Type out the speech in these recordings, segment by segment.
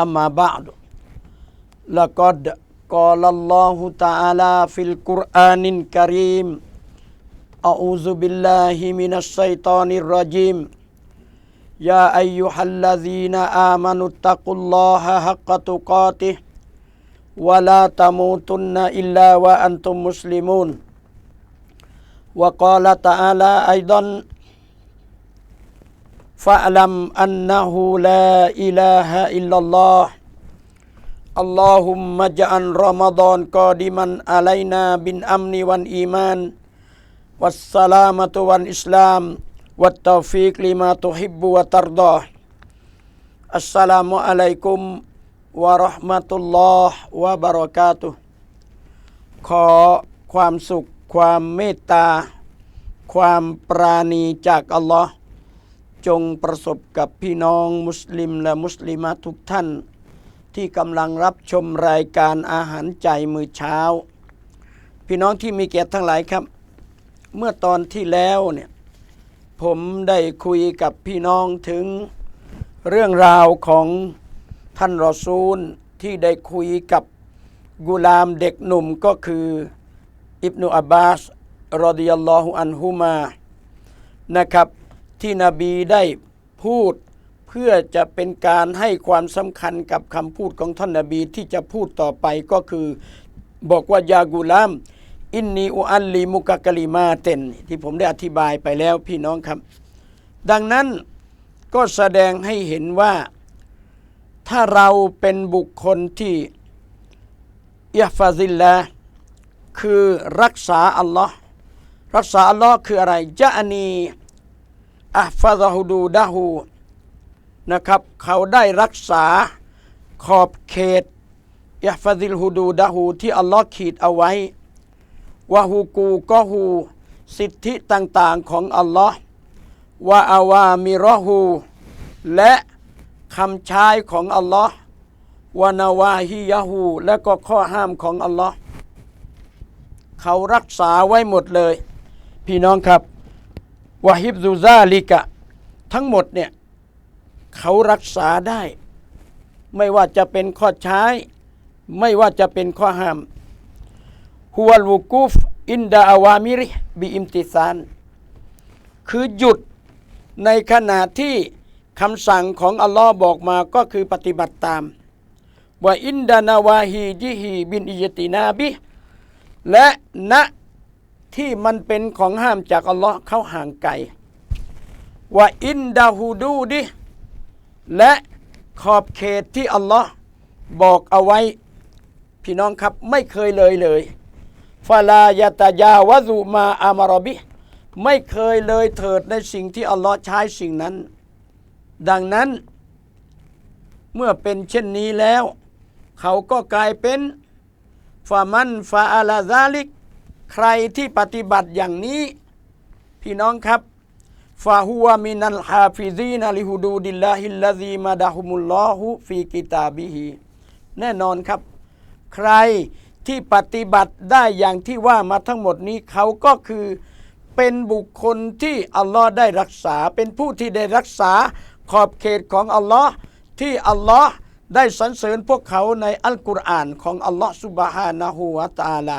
أما بعد لقد قال الله تعالى في القرآن الكريم أعوذ بالله من الشيطان الرجيم. يا أيها الذين آمنوا اتقوا الله حق تقاته ولا تموتن إلا وأنتم مسلمون. وقال تعالى أيضا فاعلم أنه لا إله إلا الله اللهم اجعل رمضان قادما علينا بالأمن والإيمان والسلامة والإسلام والتوفيق لما تحب وترضى السلام عليكم ورحمة الله وبركاته ขอความสุข ความเมตตา ความปราณีจากอัลลอฮ์ จงประสบกับพี่น้องมุสลิมและมุสลิมะทุกท่าน ที่กำลังรับชมรายการอาหารใจมือเช้า พี่น้องที่มีเกียรติทั้งหลายครับ เมื่อตอนที่แล้วเนี่ยผมได้คุยกับพี่น้องถึงเรื่องราวของท่านรอซูลที่ได้คุยกับกุลามเด็กหนุ่มก็คืออิบนุอับบาสรอดิยัลลอฮุอันฮุมานะครับ ที่นบีได้พูดเพื่อจะเป็นการให้ความสำคัญกับคำพูดของท่านนบีที่จะพูดต่อไปก็คือบอกว่ายากุลามอินนีอุอัลลีมุกะกะลิมาเตนที่ผมได้อธิบายไปแล้วพี่น้องครับ ดังนั้นก็แสดงให้เห็นว่าถ้าเราเป็นบุคคลที่อิฟาซิลละคือรักษาอัลลอฮ์รักษาอัลลอฮ์คืออะไรจะอันี อัฟาซฮูดูดะฮูนะครับ เขาได้รักษาขอบเขตอิฟซิลฮูดูดะฮูที่อัลลอฮ์ขีดเอาไว้วะฮูกูก็ฮูสิทธิต่างๆของอัลลอฮ์วะอาวามิรอฮูและคำใช้ของอัลลอฮ์วานาวาฮิยะฮูและก็ข้อห้ามของอัลลอฮ์เขารักษาไว้หมดเลย พี่น้องครับ วะฮิบซูซาลิกะ ทั้งหมดเนี่ยเขารักษาได้ ไม่ว่าจะเป็นข้อใช้ ไม่ว่าจะเป็นข้อห้ามฮุวัลวุกุฟอินดาอวามิริบิอิมติซานคือหยุดในขณะที่คำสั่งของอัลลอฮ์บอกมาก็คือปฏิบัติตามว่าอินดานาวาฮีจิฮีบินอิยตินาบิและณ ที่มันเป็นของห้ามจากอัลลอฮ์เขาห่างไกลว่าอินดาฮูดูดิและขอบเขตที่อัลลอฮ์บอกเอาไว้ พี่น้องครับไม่เคยเลยเลยฟาลายตายาวะซุมาอามารอบิ ไม่เคยเลยเถิดในสิ่งที่อัลลอฮ์ใช้สิ่งนั้น ดังนั้น เมื่อเป็นเช่นนี้แล้ว เขาก็กลายเป็นฟามันฟาอาลาซาลิก ใครที่ปฏิบัติอย่างนี้ พี่น้องครับฟาฮัวมินัลฮาฟิซีนลิฮูดูดิลลาฮิลลาซีมาดะฮุมุลลอฮุฟีกิตาบิฮีแน่นอนครับ ใครที่ปฏิบัติได้อย่างที่ว่ามาทั้งหมดนี้เขาก็คือเป็นบุคคลที่อัลลอฮ์ได้รักษา เป็นผู้ที่ได้รักษาขอบเขตของอัลลอฮ์ที่อัลลอฮ์ได้สรรเสริญพวกเขาในอัลกุรอานของอัลลอฮ์สุบฮานะฮูวะตาลา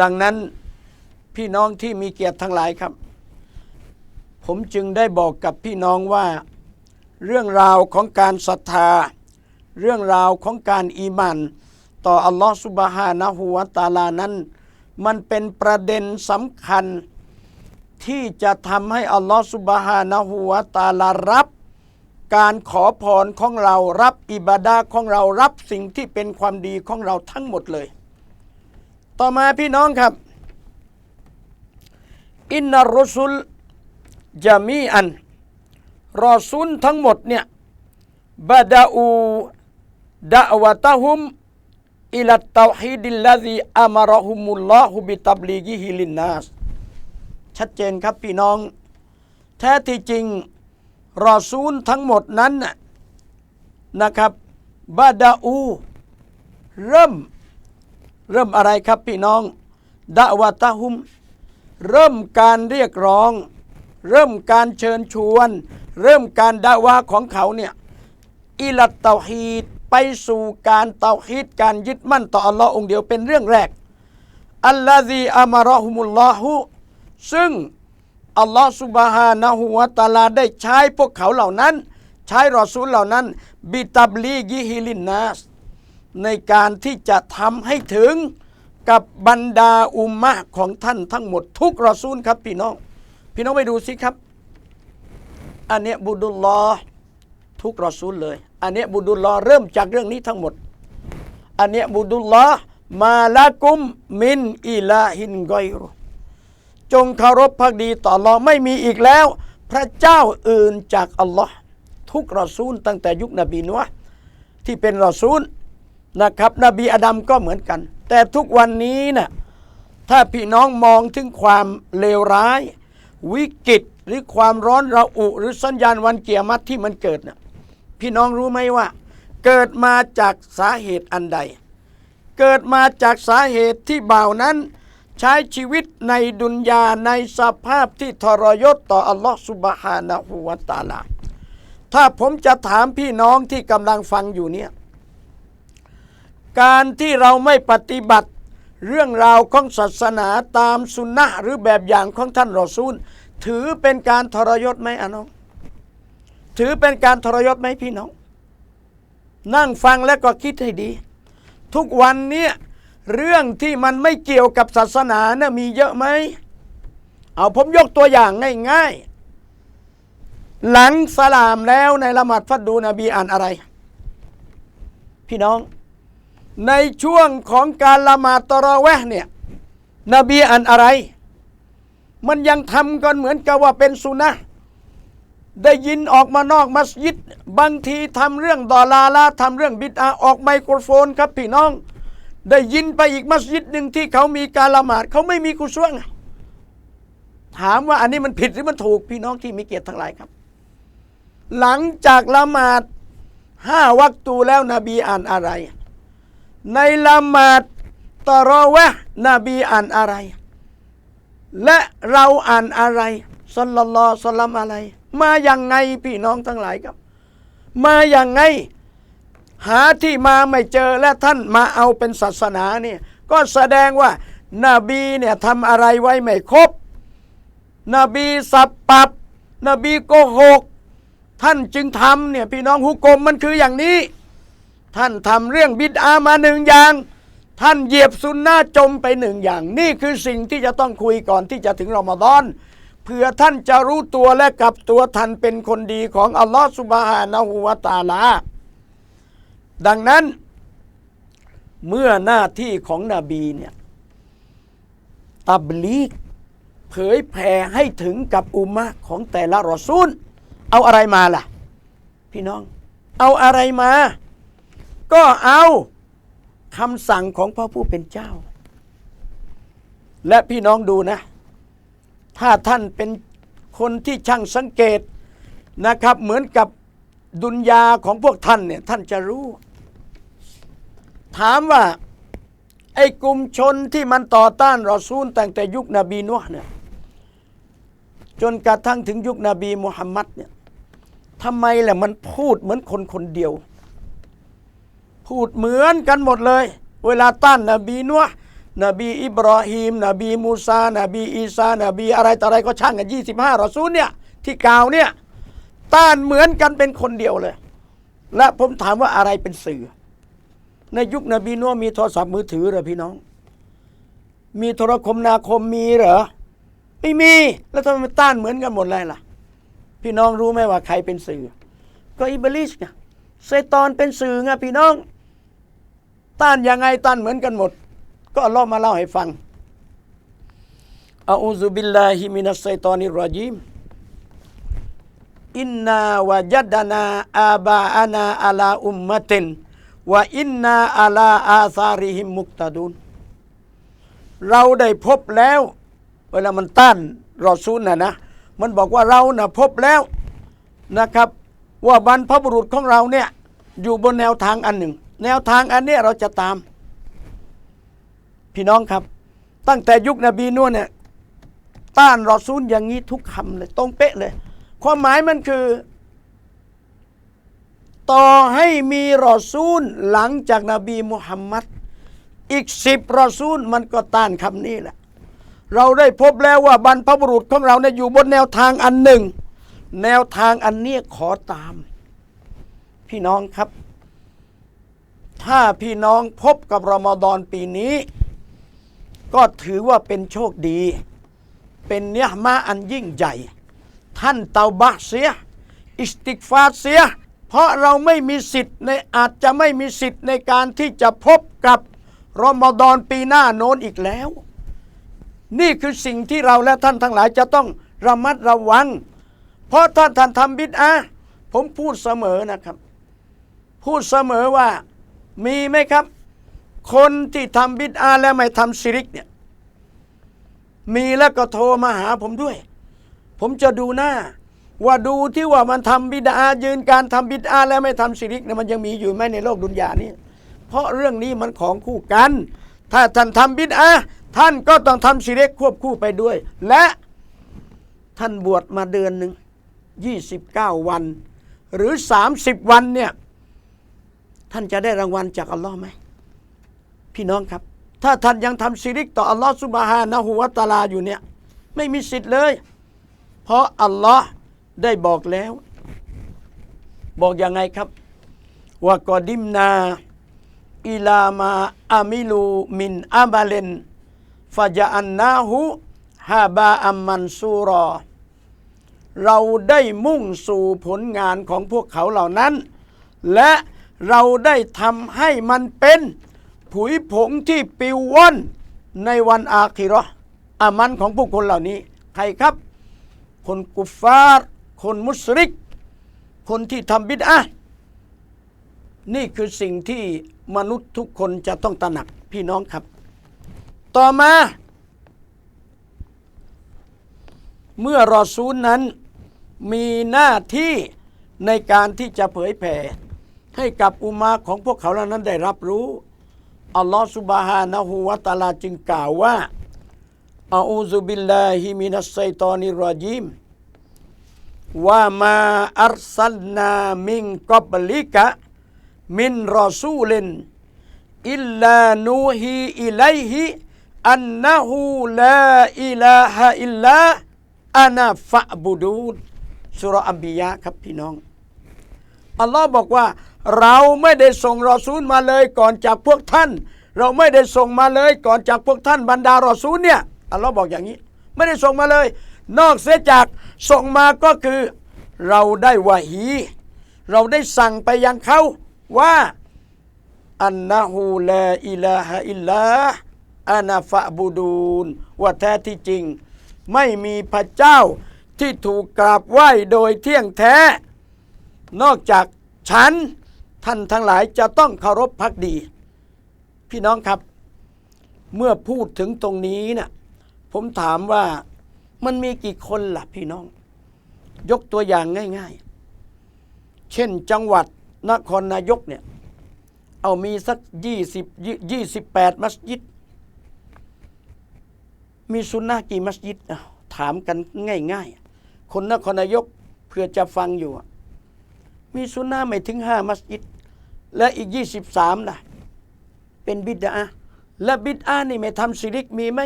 ดังนั้นพี่น้องที่มีเกียรติทั้งหลายครับ ผมจึงได้บอกกับพี่น้องว่า เรื่องราวของการศรัทธา เรื่องราวของการอีมันต่ออัลลอฮ์สุบฮานะฮูวะตาลานั้น มันเป็นประเด็นสำคัญ ที่จะทำให้อัลลอฮ์สุบฮานะฮูวะตาลารับ การขอพรของเรารับอิบาดาของเรารับสิ่งที่เป็นความดีของเราทั้งหมดเลย ต่อมาพี่น้องครับ อินนารุสุลจามีอัน รอซุลทั้งหมดเนี่ยบาดาอูดะวะตะฮุมอิลัตเตาฮีดิลลาซีอามารหุมุลลอฮุบิตับลีกิฮิลินนาสชัดเจนครับพี่น้อง แท้ที่จริง รอซูลทั้งหมดนั้นนะนะครับบาดาอู เริ่ม เริ่มอะไรครับพี่น้องดะวะตะฮุม เริ่มการเรียกร้อง เริ่มการเชิญชวน เริ่มการดาวาของเขาเนี่ยอิลัตเตาฮีดไปสู่การเตาฮีดการยึดมั่นต่ออัลลอฮ์องเดียวเป็นเรื่องแรกอัลลอฮีอามารอฮุมุลลอฮุซึ่งอัลลอฮ์สุบฮานะฮูวะตาลาได้ใช้พวกเขาเหล่านั้น ใช้รอซูลเหล่านั้น บิตับลีกิฮิลินนัส ในการที่จะทำให้ถึงกับบรรดาอุมมะของท่านทั้งหมดทุกรอซูลครับพี่น้อง พี่น้องไปดูสิครับ อันเนี้ยบุดุลลอทุกรอซูลเลย อันเนี้ยบุดุลลอเริ่มจากเรื่องนี้ทั้งหมด อันเนี้ยบุดุลลอมาละกุมมินอิลาฮินกอยรุจงเคารพพักดีต่อลอไม่มีอีกแล้ว พระเจ้าอื่นจากอัลลอฮ์ทุกรอซูลตั้งแต่ยุคนบีนัวที่เป็นรอซูล นะครับ นบีอาดัมก็เหมือนกัน แต่ทุกวันนี้น่ะถ้าพี่น้องมองถึงความเลวร้าย วิกฤตหรือความร้อนระอุหรือสัญญาณวันเกียรติที่มันเกิดน่ะพี่น้องรู้ไหมว่า เกิดมาจากสาเหตุอันใด เกิดมาจากสาเหตุที่บ่าวนั้น ใช้ชีวิตในดุนยาในสภาพที่ทรยศต่ออัลลอฮฺสุบฮานะฮูวะตาลาถ้าผมจะถามพี่น้องที่กำลังฟังอยู่เนี่ย การที่เราไม่ปฏิบัติ เรื่องราวของศาสนาตามสุนนะหรือแบบอย่างของท่านรอซูล ถือเป็นการทรยศไหมอะน้อง ถือเป็นการทรยศไหมพี่น้อง นั่งฟังแล้วก็คิดให้ดี ทุกวันเนี้เรื่องที่มันไม่เกี่ยวกับศาสนานะ่ะมีเยอะไหม เอาผมยกตัวอย่างง่ายๆ หลังสลามแล้วในละหมาดฟัดดูนบีอ่านอะไร พี่น้อง ในช่วงของการละหมาดตราะแวะเนี่ยนบีอ่านอะไร มันยังทำกันเหมือนกับว่าเป็นสุนนะได้ยินออกมานอกมัสยิด บางทีทำเรื่องดอลาละทำเรื่องบิดาออกไมโครโฟนครับพี่น้อง ได้ยินไปอีกมัสยิดหนึ่งที่เขามีการละหมาดเขาไม่มีกุศลถามว่าอันนี้มันผิดหรือมันถูกพี่น้องที่มีเกียรติทั้งหลายครับ หลังจากละหมาดห้าวักตูแล้วนบีอ่านอะไร ในละหมาดตะราะแวะนบีอ่านอะไร และเราอ่านอะไรสลลัลอสลัมอะไร มาอย่างไงพี่น้องทั้งหลายครับ มาอย่างไง หาที่มาไม่เจอและท่านมาเอาเป็นศาสนาเนี่ยก็แสดงว่านาบีเนี่ยทำอะไรไว้ไม่ครบ นบีสับปับ นบีโกหก ท่านจึงทำเนี่ยพี่น้องฮุกกลมมันคืออย่างนี้ ท่านทำเรื่องบิดามาหนึ่งอย่าง ท่านเหยียบซุนนะห์จมไปหนึ่งอย่าง นี่คือสิ่งที่จะต้องคุยก่อนที่จะถึงรอมฎอนเพื่อท่านจะรู้ตัวและกลับตัวท่านเป็นคนดีของอัลลอฮฺสุบฮานะฮูวะตาลา ดังนั้น เมื่อหน้าที่ของนบีเนี่ยตับลีกเผยแผ่ให้ถึงกับอุมมะของแต่ละรอซูล เอาอะไรมาล่ะ พี่น้อง เอาอะไรมา ก็เอาคำสั่งของพระผู้เป็นเจ้า และพี่น้องดูนะ ถ้าท่านเป็นคนที่ช่างสังเกตนะครับ เหมือนกับดุนยาของพวกท่านเนี่ยท่านจะรู้ ถามว่า ไอ้กลุ่มชนที่มันต่อต้านรอซูลตั้งแต่ยุคนบีนุห์เนี่ยจนกระทั่งถึงยุคนบีมุฮัมมัดเนี่ยทำไมแหละมันพูดเหมือนคนคนเดียว พูดเหมือนกันหมดเลย เวลาต้านนบีนัวนบีอิบราฮิมนบีมูซา นบีอีสานบีอะไรต่ออะไรก็ช่างกันยี่สิบห้ารอซูลเนี่ยที่กล่าวเนี่ยต้านเหมือนกันเป็นคนเดียวเลย และผมถามว่าอะไรเป็นสื่อ ในยุคนบีนัวมีโทรศัพท์มือถือเหรอพี่น้อง มีโทรคมนาคมมีเหรอไม่มี แล้วทำไมมันต้านเหมือนกันหมดเลยล่ะ พี่น้องรู้ไหมว่าใครเป็นสื่อ ก็อิบลิสไงไซตอนเป็นสื่อไงพี่น้อง ต้านยังไงต้านเหมือนกันหมด ก็อัลลอฮ์มาเล่าให้ฟังอาอูซุบิลลาฮิมินัสไซตอนิรรรจีมอินนาวะยัดนาอาบาอานาอาลาอุมมะตินวะอินนาอาลาอาซาริฮิมมุกตาดุนเราได้พบแล้ว เวลามันต้านรอซูลนะนะ มันบอกว่าเรานะ่ะพบแล้วนะครับ ว่าบรรพบุรุษของเราเนี่ยอยู่บนแนวทางอันหนึ่ง แนวทางอันนี้เราจะตาม พี่น้องครับ ตั้งแต่ยุคนบีนู่นเนี่ยต้านรอซูลอย่างนี้ทุกคำเลย ตรงเป๊ะเลย ความหมายมันคือ ต่อให้มีรอซูลหลังจากนบีมุฮัมมัดอีกสิบรอซูลมันก็ต้านคำนี้แหละ เราได้พบแล้วว่าบรรพบุรุษของเราเนี่ยอยู่บนแนวทางอันหนึ่ง แนวทางอันนี้ขอตาม พี่น้องครับ ถ้าพี่น้องพบกับรอมฎอนปีนี้ ก็ถือว่าเป็นโชคดี เป็นเนื้อมาอันยิ่งใหญ่ ท่านเตาบะเสีย อิสติกฟาเสีย เพราะเราไม่มีสิทธิ์ในอาจจะไม่มีสิทธิ์ในการที่จะพบกับรอมฎอนปีหน้าโน้นอีกแล้ว นี่คือสิ่งที่เราและท่านทั้งหลายจะต้องระมัดระวัง เพราะถ้านท่านทำบิดอะผมพูดเสมอนะครับ พูดเสมอว่า มีไหมครับ คนที่ทำบิดอาและไม่ทำชิริกเนี่ยมีแล้วก็โทรมาหาผมด้วย ผมจะดูหน้า ว่าดูที่ว่ามันทำบิดายืนการทำบิดาและไม่ทำชิริกเนี่ยมันยังมีอยู่ไหมในโลกดุนยานี้เพราะเรื่องนี้มันของคู่กัน ถ้าท่านทำบิดาท่านก็ต้องทำชิริกควบคู่ไปด้วย และท่านบวชมาเดือนหนึ่งยี่สิบเก้าวัน หรือสามสิบวันเนี่ย ท่านจะได้รางวัลจากอัลลอฮ์ไหมพี่น้องครับ ถ้าท่านยังทำชิริกต่ออัลลอฮ์สุบฮานะฮูวะตาลาอยู่เนี่ย ไม่มีสิทธิ์เลย เพราะอัลลอฮ์ได้บอกแล้ว บอกยังไงครับว่ากอดิมนาอิลามาอามิลูมินอามาเลนฟาจาอันนาหูฮาบาอัมมันซูรอ เราได้มุ่งสู่ผลงานของพวกเขาเหล่านั้น และ เราได้ทำให้มันเป็นผุยผงที่ปิวว่อนในวันอาคิราะห์อามันของผู้คนเหล่านี้ ใครครับ คนกุฟฟาร์ คนมุสริก คนที่ทำบิดอะนี่คือสิ่งที่มนุษย์ทุกคนจะต้องตระหนักพี่น้องครับ ต่อมา เมื่อรอซูลนั้นมีหน้าที่ในการที่จะเผยแผ่ ให้กับอุมาของพวกเขาเหล่านั้นได้รับรู้อัลลอฮฺสุบฮานะฮูวะตาลาจึงกล่าวว่าอาอูซุบิลลาฮิมินัสไซตอนิรรจีมว่ามาอัรซัลนามิงกับลิกะมินรอซูลินอิลลานูฮีอิไลฮิอันนะฮูลาอิลาฮะอิลลาอานาฟะบูดูสุรอัมบิยะครับพี่น้องอัลลอฮ์บอกว่า เราไม่ได้ส่งรอซูลมาเลยก่อนจากพวกท่าน เราไม่ได้ส่งมาเลยก่อนจากพวกท่านบรรดารอซูลเนี่ยอัลลอฮ์บอกอย่างนี้ ไม่ได้ส่งมาเลย นอกเสียจากส่งมาก็คือเราได้วะฮี เราได้สั่งไปยังเขาว่าอันนะฮูลาอิลาฮะอิลลาอานาฟะบูดูนว่าแท้ที่จริง ไม่มีพระเจ้าที่ถูกกราบไหว้โดยเที่ยงแท้ นอกจากฉัน ท่านทั้งหลายจะต้องเคารพพักดี พี่น้องครับ เมื่อพูดถึงตรงนี้นะ่ะผมถามว่ามันมีกี่คนล่ะพี่น้อง ยกตัวอย่างง่าย ๆ เช่นจังหวัดนครนายกเนี่ย เอามีสักยี่สิบยี่สิบแปดมัสยิด มีซุนนะกี่มัสยิดถามกันง่าย ๆ คนนครนายกเพื่อจะฟังอยู่ มีซุนนะไม่ถึงห้ามัสยิด และอีกยี่สิบสามนะเป็นบิดาและบิดานี่ไม่ทำสิริกมีไหม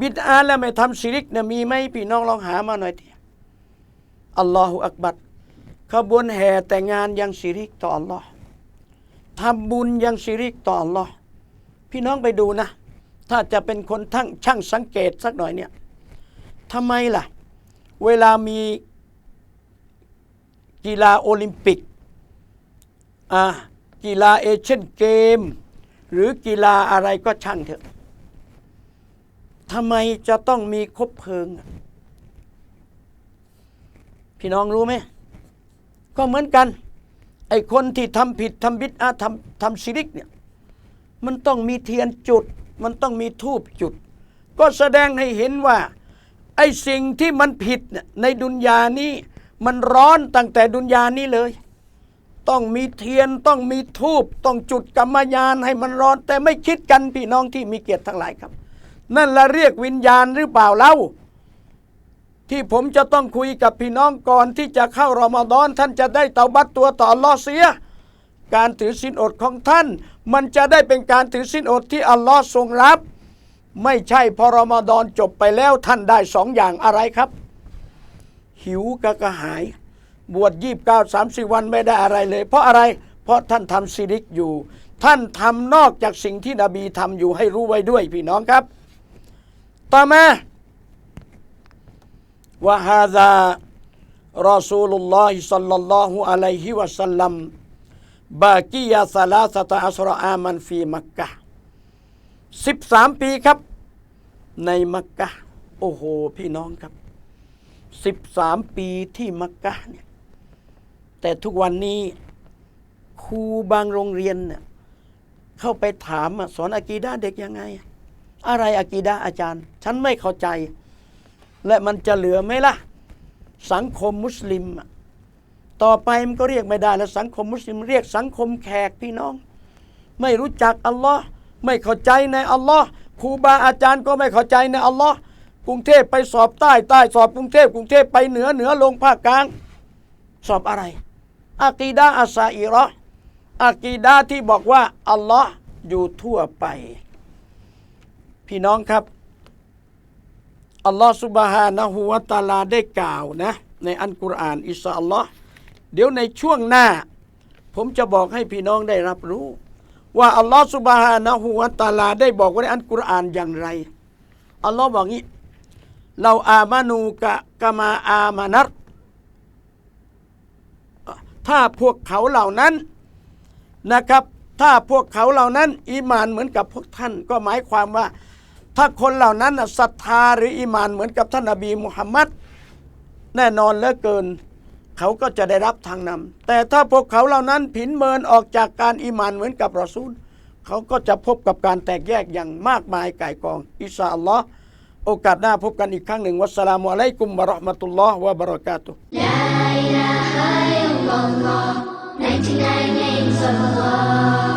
บิดาและไม่ทำสิริกเนี่ยมีไหมพี่น้องลองหามาหน่อยทีอัลลอฮฺอักบัดขบวนแห่แต่งงานยังสิริกต่ออัลลอฮ์ทำบุญยังชิริกต่ออัลลอฮ์พี่น้องไปดูนะ ถ้าจะเป็นคนทั้งช่างสังเกตสักหน่อยเนี่ยทำไมล่ะ เวลามีกีฬาโอลิมปิก อ่ากีฬาเอเชียนเกม หรือกีฬาอะไรก็ช่างเถอะทำไมจะต้องมีคบเพลิงอะพี่น้องรู้ไหม ก็เหมือนกัน ไอ้คนที่ทำผิดทำบิดอาทำทำชิริกเนี่ยมันต้องมีเทียนจุด มันต้องมีทูบจุด ก็แสดงให้เห็นว่า ไอ้สิ่งที่มันผิดในดุนยานี้ มันร้อนตั้งแต่ดุนยานี้เลย ต้องมีเทียนต้องมีทูบต้องจุดกรรมยานให้มันร้อน แต่ไม่คิดกันพี่น้องที่มีเกียรติทั้งหลายครับ นั่นละเรียกวิญญาณหรือเปล่าเล่า ที่ผมจะต้องคุยกับพี่น้องก่อนที่จะเข้ารอมฎอน ท่านจะได้เตาบัตตัวต่อลอเสีย การถือศีลอดของท่าน มันจะได้เป็นการถือศีลอดที่อัลลอฮ์ทรงรับ ไม่ใช่พอรอมฎอนจบไปแล้วท่านได้สองอย่างอะไรครับ หิวกระหาย บวชยี่บเก้าสามสี่วันไม่ได้อะไรเลย เพราะอะไรเพราะท่านทำซิริกอยู่ ท่านทำนอกจากสิ่งที่นบีทำอยู่ให้รู้ไว้ด้วยพี่น้องครับ ต่อมาวะฮาซารอซูลุลลอฮิสัลลัลลอฮุอะลัยฮิวะสัลลัมบากียาซาลาสตาอัสรอามันฟีมักกะสิบสามปีครับ ในมักกะโอ้โห พี่น้องครับสิบสามปีที่มักกะเนี่ย แต่ทุกวันนี้ครูบางโรงเรียนเนี่ยเข้าไปถามสอนอากีดาเด็กยังไง อะไรอากีดาอาจารย์ ฉันไม่เข้าใจ และมันจะเหลือไหมล่ะ สังคมมุสลิม ต่อไปมันก็เรียกไม่ได้ แล้วสังคมมุสลิม เรียกสังคมแขกพี่น้อง ไม่รู้จักอัลลอฮ์ไม่เข้าใจในอัลลอฮ์ครูบาอาจารย์ก็ไม่เข้าใจในอัลลอฮ์กรุงเทพไปสอบใต้ใต้สอบกรุงเทพกรุงเทพไปเหนือเหนือลงภาคกลาง สอบอะไร อากีดาอาซาอิระอากีดาที่บอกว่า อัลลอฮ์อยู่ทั่วไป พี่น้องครับ อัลลอฮ์สุบฮานะฮูวะตาลาได้กล่าวนะ ในอันกุรอานอิสอัลลอฮ์เดี๋ยวในช่วงหน้า ผมจะบอกให้พี่น้องได้รับรู้ ว่าอัลลอฮ์สุบฮานะฮูวะตาลาได้บอกไว้ในอันกุรอานอย่างไร อัลลอฮ์บอกงี้ เราอามานูกะกะมาอามานัต ถ้าพวกเขาเหล่านั้นนะครับ ถ้าพวกเขาเหล่านั้นอีมานเหมือนกับพวกท่าน ก็หมายความว่า ถ้าคนเหล่านั้นศรัทธาหรืออีมานเหมือนกับท่านนบีมุฮัมมัดแน่นอนเหลือเกิน เขาก็จะได้รับทางนำแต่ถ้าพวกเขาเหล่านั้นผินเมินออกจากการอีมานเหมือนกับรอซูล เขาก็จะพบกับการแตกแยกอย่างมากมายก่ายกองอิชาอัลลอฮ์ โอกาสหน้าพบกันอีกครั้งหนึ่ง วัสสลามุอะลัยกุมบะเราะห์มะตุลลอฮ์วะบะเราะกาตุลาอิลาฮะอิลลัลลอฮ์99 names of Allah